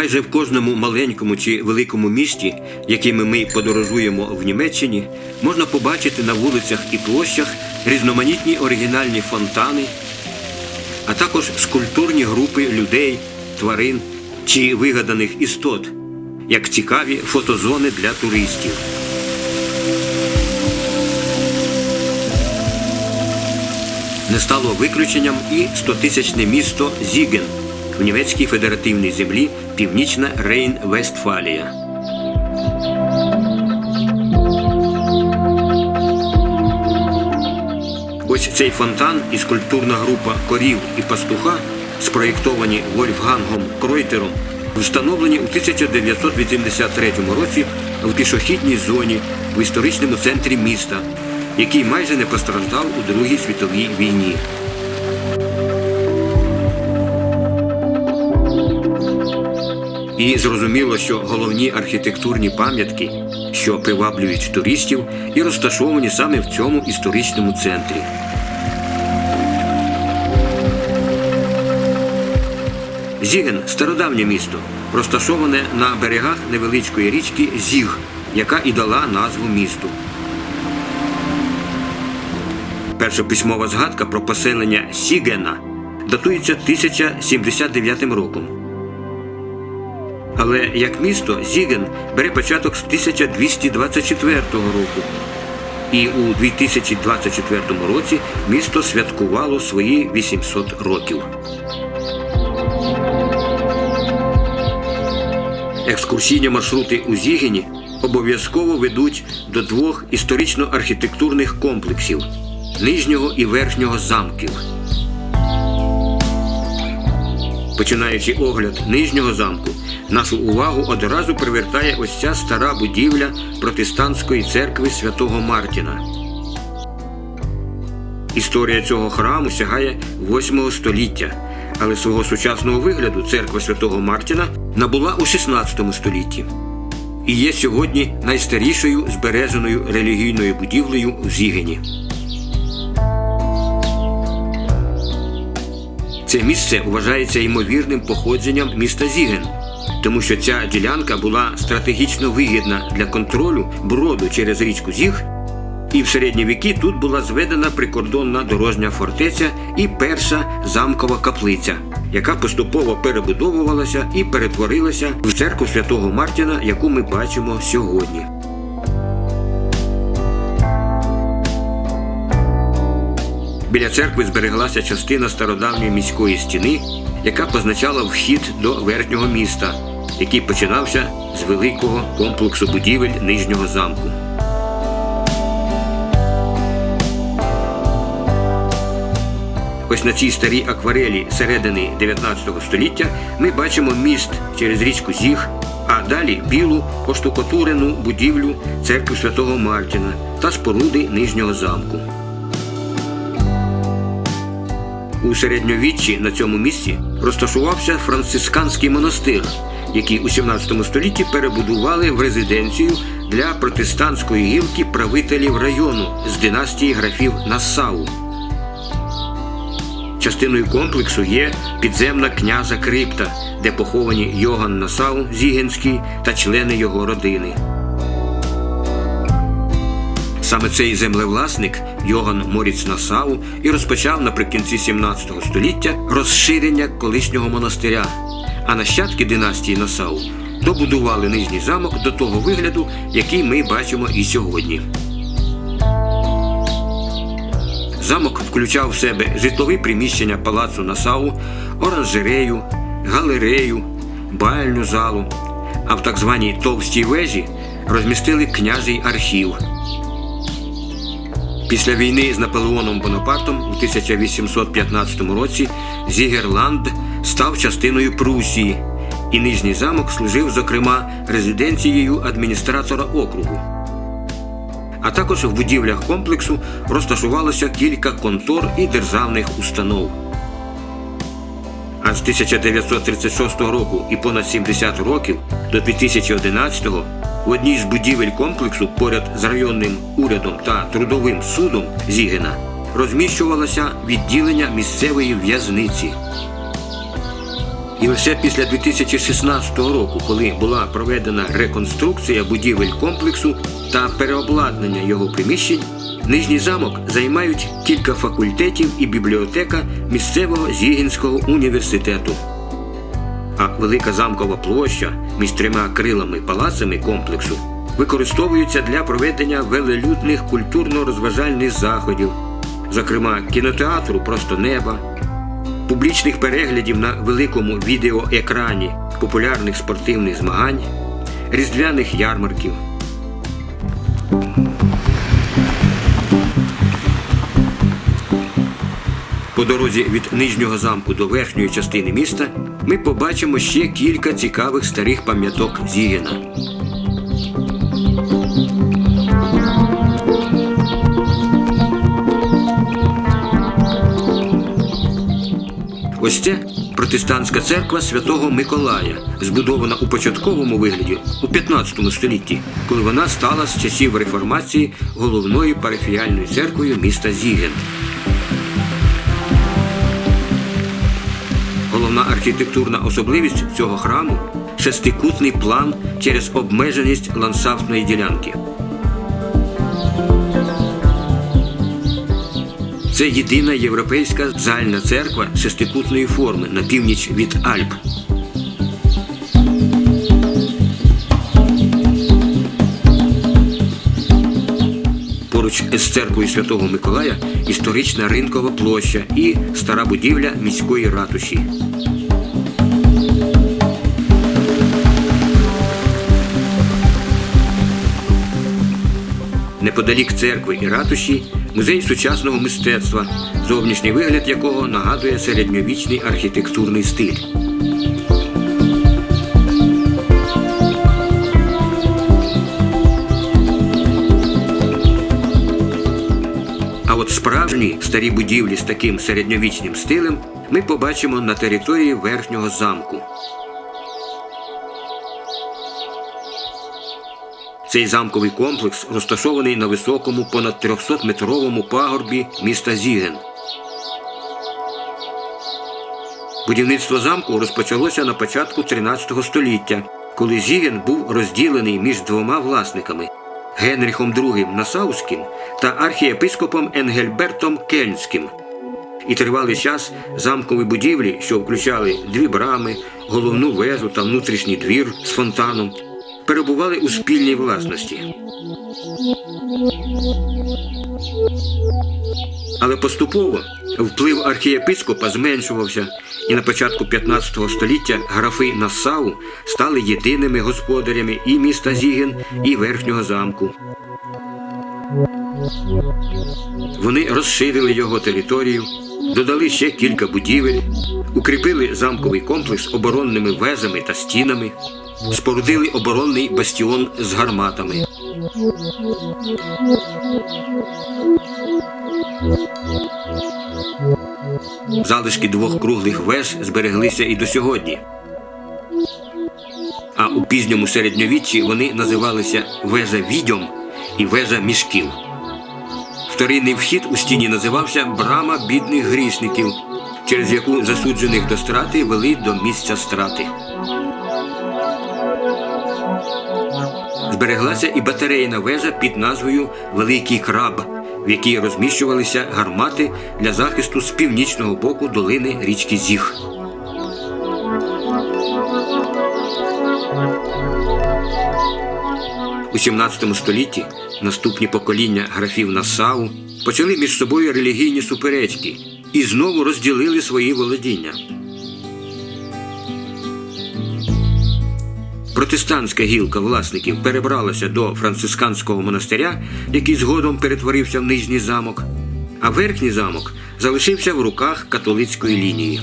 Майже в кожному маленькому чи великому місті, якими ми подорожуємо в Німеччині, можна побачити на вулицях і площах різноманітні оригінальні фонтани, а також скульптурні групи людей, тварин чи вигаданих істот, як цікаві фотозони для туристів. Не стало виключенням і стотисячне місто Зіген в німецькій федеративній землі Північна Рейн-Вестфалія. Ось цей фонтан і скульптурна група корів і пастуха, спроєктовані Вольфгангом Кройтером, встановлені у 1983 році в пішохідній зоні в історичному центрі міста, який майже не постраждав у Другій світовій війні. І зрозуміло, що головні архітектурні пам'ятки, що приваблюють туристів, і розташовані саме в цьому історичному центрі. Зіген стародавнє місто, розташоване на берегах невеличкої річки Зіг, яка і дала назву місту. Перша письмова згадка про поселення Сігена датується 1079 роком. Але як місто Зіген бере початок з 1224 року. І у 2024 році місто святкувало свої 800 років. Екскурсійні маршрути у Зігені обов'язково ведуть до двох історично-архітектурних комплексів нижнього і верхнього замків. Починаючи огляд нижнього замку, нашу увагу одразу привертає ось ця стара будівля протестантської церкви святого Мартіна. Історія цього храму сягає 8 століття, але свого сучасного вигляду церква святого Мартіна набула у 16 столітті і є сьогодні найстарішою збереженою релігійною будівлею в Зігені. Це місце вважається ймовірним походженням міста Зіген, тому що ця ділянка була стратегічно вигідна для контролю броду через річку Зіг, і в середні віки тут була зведена прикордонна дорожня фортеця і перша замкова каплиця, яка поступово перебудовувалася і перетворилася в церкву святого Мартіна, яку ми бачимо сьогодні. Біля церкви збереглася частина стародавньої міської стіни, яка позначала вхід до верхнього міста, який починався з великого комплексу будівель нижнього замку. Ось на цій старій акварелі середини 19 століття ми бачимо міст через річку Зіг, а далі білу поштукатурену будівлю церкви святого Мартіна та споруди нижнього замку. У середньовіччі на цьому місці розташувався францисканський монастир, який у 17 столітті перебудували в резиденцію для протестантської гілки правителів району з династії графів Нассау. Частиною комплексу є підземна княжа крипта, де поховані Йоган Насау Зігенський та члени його родини. Саме цей землевласник Йоган Моріц Насау і розпочав наприкінці 17 століття розширення колишнього монастиря, а нащадки династії Насау добудували нижній замок до того вигляду, який ми бачимо і сьогодні. Замок включав в себе житлові приміщення палацу Насау, оранжерею, галерею, бальну залу, а в так званій товстій вежі розмістили княжий архів. Після війни з Наполеоном Бонапартом у 1815 році Зігерланд став частиною Прусії, і нижній замок служив, зокрема, резиденцією адміністратора округу. А також в будівлях комплексу розташувалося кілька контор і державних установ. А з 1936 року і понад 70 років до 2011-го в одній з будівель комплексу поряд з районним урядом та трудовим судом Зігена розміщувалося відділення місцевої в'язниці. І лише після 2016 року, коли була проведена реконструкція будівель комплексу та переобладнання його приміщень, Нижній замок займають кілька факультетів і бібліотека місцевого Зігінського університету. А велика замкова площа між трьома крилами палацами комплексу використовується для проведення велелюдних культурно-розважальних заходів, зокрема кінотеатру Просто неба, публічних переглядів на великому відеоекрані популярних спортивних змагань, різдвяних ярмарків. По дорозі від нижнього замку до верхньої частини міста ми побачимо ще кілька цікавих старих пам'яток Зігіна. Ось це протестантська церква святого Миколая, збудована у початковому вигляді у 15 столітті, коли вона стала з часів реформації головною парафіяльною церквою міста Зіген. Архітектурна особливість цього храму шестикутний план через обмеженість ландшафтної ділянки. Це єдина європейська зальна церква шестикутної форми на північ від Альп. Поруч з церквою Святого Миколая історична ринкова площа і стара будівля міської ратуші. Неподалік церкви і ратуші музей сучасного мистецтва, зовнішній вигляд якого нагадує середньовічний архітектурний стиль. А от справжні старі будівлі з таким середньовічним стилем ми побачимо на території верхнього замку. Цей замковий комплекс розташований на високому понад 300-метровому пагорбі міста Зіген. Будівництво замку розпочалося на початку 13 століття, коли Зіген був розділений між двома власниками Генріхом II Насауським та архієпископом Енгельбертом Кельнським. І тривалий час замкові будівлі, що включали дві брами, головну вежу та внутрішній двір з фонтаном, перебували у спільній власності. Але поступово вплив архієпископа зменшувався, і на початку 15 століття графи Нассау стали єдиними господарями і міста Зіген, і верхнього замку. Вони розширили його територію, додали ще кілька будівель, укріпили замковий комплекс оборонними вежами та стінами, спорудили оборонний бастіон з гарматами. Залишки двох круглих веж збереглися і до сьогодні. А у пізньому середньовіччі вони називалися вежа відьом і вежа мішків. Вторинний вхід у стіні називався Брама бідних грішників, через яку засуджених до страти вели до місця страти. Збереглася і батарейна вежа під назвою Великий Краб, в якій розміщувалися гармати для захисту з північного боку долини річки Зіг. У 17 столітті наступні покоління графів Насау почали між собою релігійні суперечки і знову розділили свої володіння. Протестантська гілка власників перебралася до францисканського монастиря, який згодом перетворився в нижній замок, а верхній замок залишився в руках католицької лінії.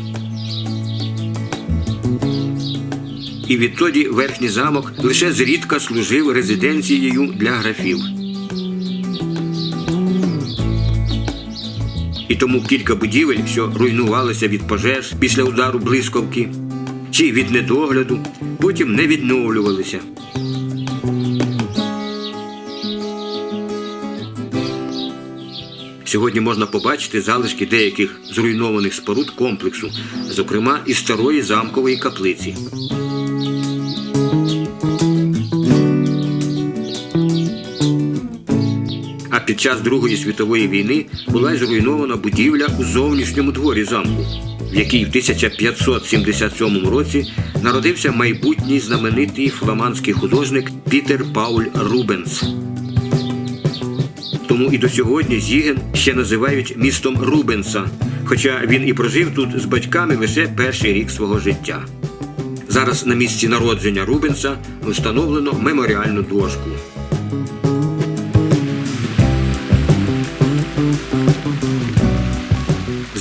І відтоді верхній замок лише зрідка служив резиденцією для графів. Тому кілька будівель, що руйнувалися від пожеж після удару блискавки чи від недогляду, потім не відновлювалися. Сьогодні можна побачити залишки деяких зруйнованих споруд комплексу, зокрема і старої замкової каплиці. Під час Другої світової війни була зруйнована будівля у зовнішньому дворі замку, в якій в 1577 році народився майбутній знаменитий фламандський художник Пітер Пауль Рубенс. Тому і до сьогодні Зіген ще називають містом Рубенса, хоча він і прожив тут з батьками лише перший рік свого життя. Зараз на місці народження Рубенса встановлено меморіальну дошку.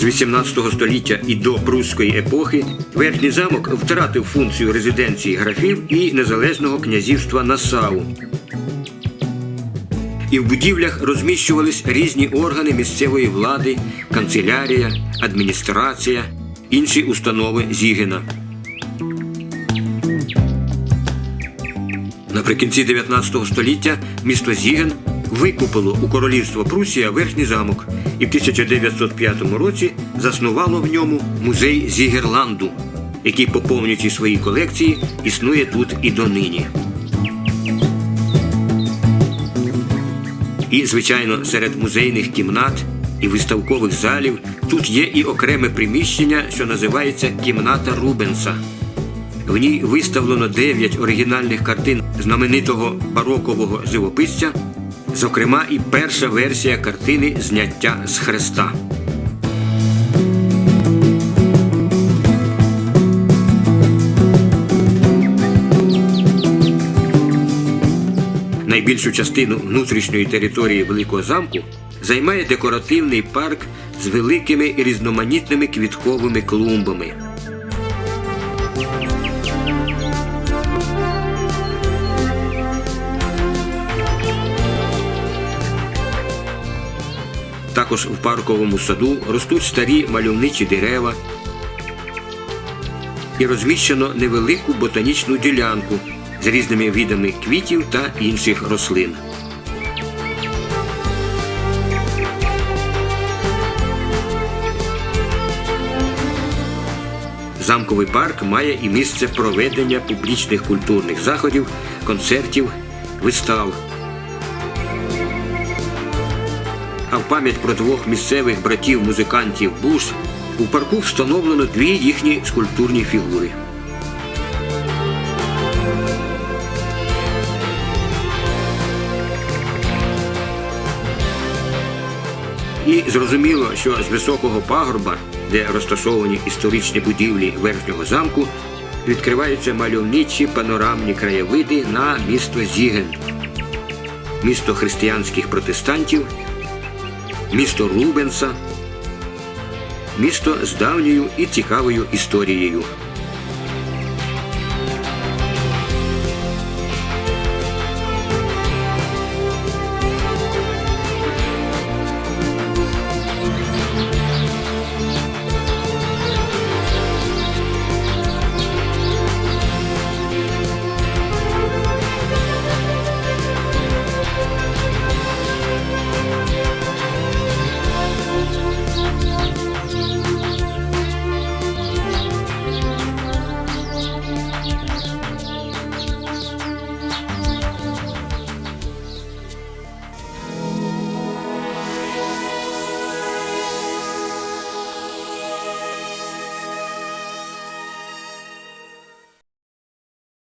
18 століття і до прусської епохи верхній замок втратив функцію резиденції графів і незалежного князівства Насау. І в будівлях розміщувались різні органи місцевої влади, канцелярія, адміністрація, інші установи Зігена. Наприкінці 19 століття місто Зіген викупило у королівство Прусія верхній замок і в 1905 році заснувало в ньому музей Зігерланду, який, поповнюючи свої колекції, існує тут і донині. І, звичайно, серед музейних кімнат і виставкових залів тут є і окреме приміщення, що називається кімната Рубенса. В ній виставлено 9 оригінальних картин знаменитого барокового живописця, зокрема і перша версія картини Зняття з хреста. Найбільшу частину внутрішньої території Великого замку займає декоративний парк з великими різноманітними квітковими клумбами. Також в парковому саду ростуть старі мальовничі дерева і розміщено невелику ботанічну ділянку з різними видами квітів та інших рослин. Замковий парк має і місце проведення публічних культурних заходів, концертів, вистав. Пам'ять про двох місцевих братів-музикантів Буш у парку встановлено дві їхні скульптурні фігури. І зрозуміло, що з високого пагорба, де розташовані історичні будівлі верхнього замку, відкриваються мальовничі панорамні краєвиди на місто Зіген, місто християнських протестантів, місто Рубенса, місто з давньою і цікавою історією.